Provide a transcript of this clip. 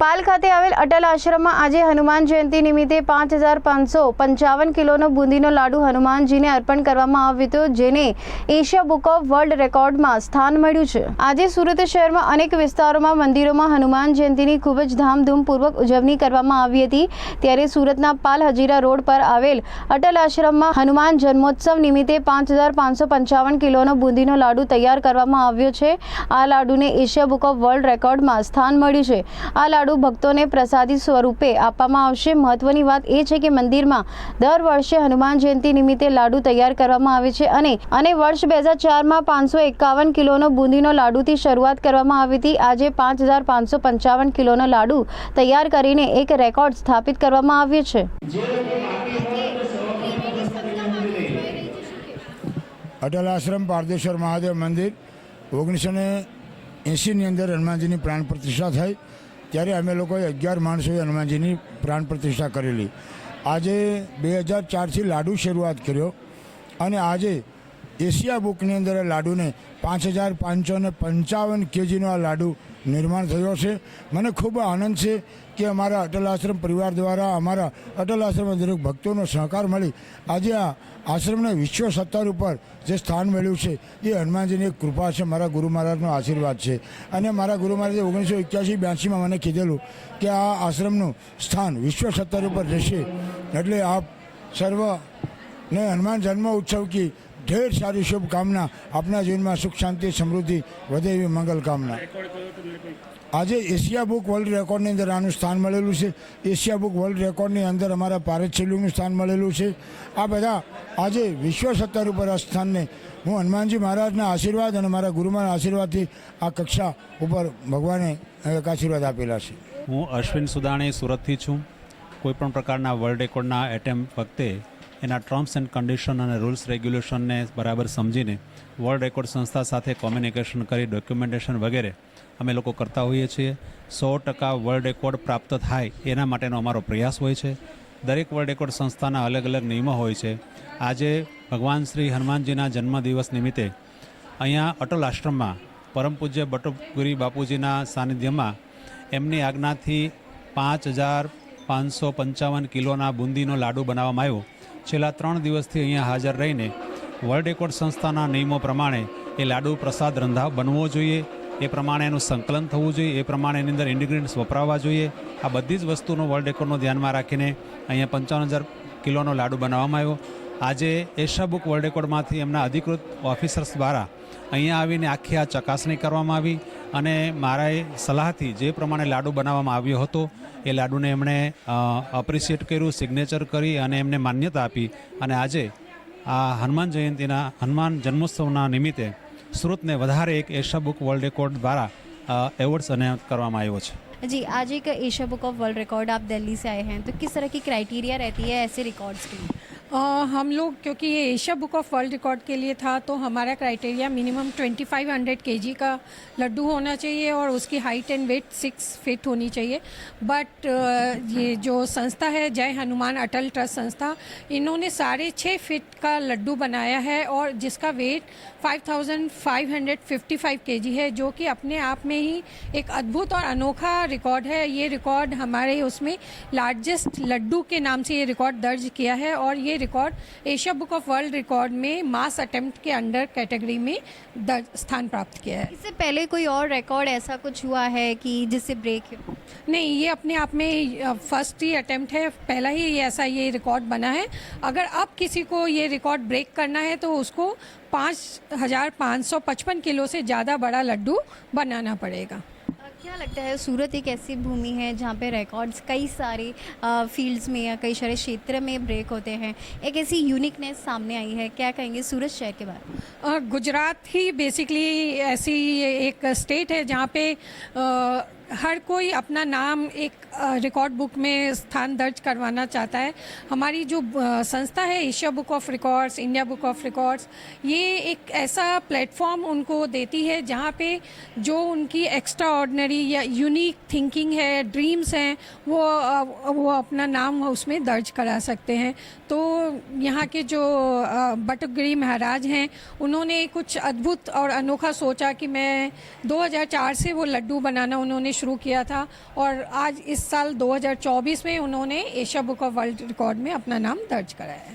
પાલ ખાતે આવેલ અટલ આશ્રમમાં આજે હનુમાન જયંતિ નિમિત્તે પાંચ હજાર પાંચસો પંચાવન કિલોનો બુંદીનો લાડુ હનુમાનજીને અર્પણ કરવામાં આવ્યો હતો, જેને એશિયા બુક ઓફ વર્લ્ડ રેકોર્ડમાં સ્થાન મળ્યું છે. આજે સુરત શહેરમાં અનેક વિસ્તારોમાં મંદિરોમાં હનુમાન જયંતિની ખૂબ જ ધામધૂમપૂર્વક ઉજવણી કરવામાં આવી હતી. ત્યારે સુરતના પાલ હજીરા રોડ પર આવેલ અટલ આશ્રમમાં હનુમાન જન્મોત્સવ નિમિત્તે પાંચ હજાર પાંચસો પંચાવન કિલોનો બુંદીનો લાડુ તૈયાર કરવામાં આવ્યો છે. આ લાડુને એશિયા બુક ઓફ વર્લ્ડ રેકોર્ડમાં સ્થાન મળ્યું છે. આ લાડુ ભક્તોને પ્રસાદી સ્વરૂપે આપવામાં આવશે. મહત્વની વાત એ છે કે મંદિરમાં દર વર્ષે હનુમાન જયંતિ નિમિત્તે લાડુ તૈયાર કરવામાં આવે છે અને અને વર્ષ બે હજાર ચારમાં પાંચસો એકાવન કિલોનો બુંદીનો લાડુથી શરૂઆત કરવામાં આવી હતી. આજે પાંચ હજાર પાંચસો પંચાવન કિલોનો લાડુ તૈયાર કરીને એક રેકોર્ડ સ્થાપિત કરવામાં આવ્યો છે. અટલ આશ્રમ, પારદેશ્વર મહાદેવ મંદિર ઓગણીસો ને એંશીની અંદર હનુમાનજીની પ્રાણ પ્રતિષ્ઠા થઈ. ત્યારે અમે લોકોએ અગિયાર માણસોએ હનુમાનજીની પ્રાણ પ્રતિષ્ઠા કરેલી. આજે બે હજાર ચારથી લાડુ શરૂઆત કર્યો અને આજે એશિયા બુકની અંદર લાડુને પાંચ હજાર પાંચસો ને પંચાવન કેજીનો આ લાડુ નિર્માણ થયો છે. મને ખૂબ આનંદ છે કે અમારા અટલ આશ્રમ પરિવાર દ્વારા અમારા અટલ આશ્રમ દરેક ભક્તોનો સહકાર મળી. આજે આ આશ્રમને વિશ્વ સત્તર ઉપર જે સ્થાન મળ્યું છે, એ હનુમાનજીની એક કૃપા છે, મારા ગુરુ મહારાજનો આશીર્વાદ છે. અને મારા ગુરુ મહારાજે ઓગણીસો એક્યાસી બ્યાસીમાં મને કીધેલું કે આ આશ્રમનું સ્થાન વિશ્વ સત્તર ઉપર રહેશે. એટલે આપ સર્વ ને હનુમાન જન્મ ઉત્સવ કી ઢેર સારી શુભકામના. આપના જીવનમાં સુખ, શાંતિ, સમૃદ્ધિ વધે એવી મંગલ કામના. આજે એશિયા બુક વર્લ્ડ રેકોર્ડની અંદર આનું સ્થાન મળેલું છે. એશિયા બુક વર્લ્ડ રેકોર્ડની અંદર અમારા પારદ છેલ્લુંનું સ્થાન મળેલું છે. આ બધા આજે વિશ્વ સત્તર ઉપર આ સ્થાનને હું હનુમાનજી મહારાજના આશીર્વાદ અને મારા ગુરુમાના આશીર્વાદથી આ કક્ષા ઉપર ભગવાને એક આશીર્વાદ આપેલા છે. હું અશ્વિન સુદાણી સુરતથી છું. કોઈપણ પ્રકારના વર્લ્ડ રેકોર્ડના એટેમ્પ વખતે એના ટર્મ્સ એન્ડ કન્ડિશન અને રૂલ્સ રેગ્યુલેશનને બરાબર સમજીને વર્લ્ડ રેકોર્ડ સંસ્થા સાથે કોમ્યુનિકેશન કરી ડોક્યુમેન્ટેશન વગેરે અમે લોકો કરતા હોઈએ છીએ. સો ટકા વર્લ્ડ રેકોર્ડ પ્રાપ્ત થાય એના માટેનો અમારો પ્રયાસ હોય છે. દરેક વર્લ્ડ રેકોર્ડ સંસ્થાના અલગ અલગ નિયમો હોય છે. આજે ભગવાન શ્રી હનુમાનજીના જન્મદિવસ નિમિત્તે અહીંયા અટલ આશ્રમમાં પરમ પૂજ્ય બટુપગુરી બાપુજીના સાનિધ્યમાં એમની આજ્ઞાથી પાંચ હજાર પાંચસો પંચાવન કિલોના બુંદીનો લાડુ બનાવવામાં આવ્યો. છેલ્લા ત્રણ દિવસથી અહીંયા હાજર રહીને વર્લ્ડ રેકોર્ડ સંસ્થાના નિયમો પ્રમાણે એ લાડુ પ્રસાદ રંધા બનવો જોઈએ, એ પ્રમાણે એનું સંકલન થવું જોઈએ, એ પ્રમાણે એની અંદર ઇન્ગ્રીડિયન્ટ્સ વપરાવવા જોઈએ. આ બધી જ વસ્તુનો વર્લ્ડ રેકોર્ડનું ધ્યાનમાં રાખીને અહીંયા પંચાવન હજાર કિલોનો લાડુ બનાવવામાં આવ્યો. આજે એશિયા બુક વર્લ્ડ રેકોર્ડમાંથી એમના અધિકૃત ઓફિસર્સ દ્વારા અહીંયા આવીને આખી આ ચકાસણી કરવામાં આવી અને મારા એ સલાહથી જે પ્રમાણે લાડુ બનાવવામાં આવ્યો હતો એ લાડુને એમણે અપ્રિશિએટ કર્યું સિગ્નેચર કરી અને એમને માન્યતા આપી અને આજે આ હનુમાન જયંતિના હનુમાન જન્મોત્સવના નિમિત્તે સુરતને વધારે એક એશિયા બુક વર્લ્ડ રેકોર્ડ દ્વારા એવોર્ડ્સ એનાયત કરવામાં આવ્યો છે जी आज एक Asia book of world record आप दिल्ली से आए हैं तो किस तरह की क्राइटेरिया रहती है ऐसे रिकॉर्ड्स के लिए अ, हम लोग क्योंकि ये Asia book of world record के लिए था तो हमारा क्राइटेरिया मिनिमम 2500 केजी का लड्डू होना चाहिए और उसकी height and weight six feet होनी चाहिए। बट ये जो संस्था है जय हनुमान अटल ट्रस्ट संस्था इन्होंने साढ़े छः फिट का लड्डू बनाया है और जिसका वेट 5555 केजी है जो कि अपने आप में ही एक अद्भुत और अनोखा रिकॉर्ड है। ये रिकॉर्ड हमारे उसमें लार्जेस्ट लड्डू के नाम से ये रिकॉर्ड दर्ज किया है और ये record Asia book of world record में मास अटेम्प्ट के अंडर कैटेगरी में दर्ज स्थान प्राप्त किया है। इससे पहले कोई और रिकॉर्ड ऐसा कुछ हुआ है कि जिससे ब्रेक हो? नहीं ये अपने आप में फ़र्स्ट ही अटेम्प्ट है पहला ही ये ऐसा ये रिकॉर्ड बना है। अगर अब किसी को ये रिकॉर्ड ब्रेक करना है तो उसको पाँच हज़ार पाँच सौ पचपन किलो से ज़्यादा बड़ा लड्डू बनाना पड़ेगा। क्या लगता है सूरत एक ऐसी भूमि है जहाँ पे रिकॉर्ड्स कई सारे फील्ड्स में या कई सारे क्षेत्र में ब्रेक होते हैं? एक ऐसी यूनिकनेस सामने आई है क्या कहेंगे सूरत शहर के बारे में? गुजरात ही बेसिकली ऐसी एक स्टेट है जहाँ पे अ, हर कोई अपना नाम एक रिकॉर्ड बुक में स्थान दर्ज करवाना चाहता है। हमारी जो संस्था है, Asia book of records, India book of records, ये एक ऐसा प्लेटफॉर्म उनको देती है जहाँ पे जो उनकी एक्स्ट्रा ऑर्डनरी या यूनिक थिंकिंग है ड्रीम्स हैं, वो वो अपना नाम उसमें दर्ज करा सकते हैं। तो यहाँ के जो बटुकगिरी महाराज हैं, उन्होंने कुछ अद्भुत और अनोखा सोचा कि मैं 2004 से वो लड्डू बनाना उन्होंने शुरू किया था और आज इस साल 2024 में उन्होंने Asia book of world record में अपना नाम दर्ज कराया है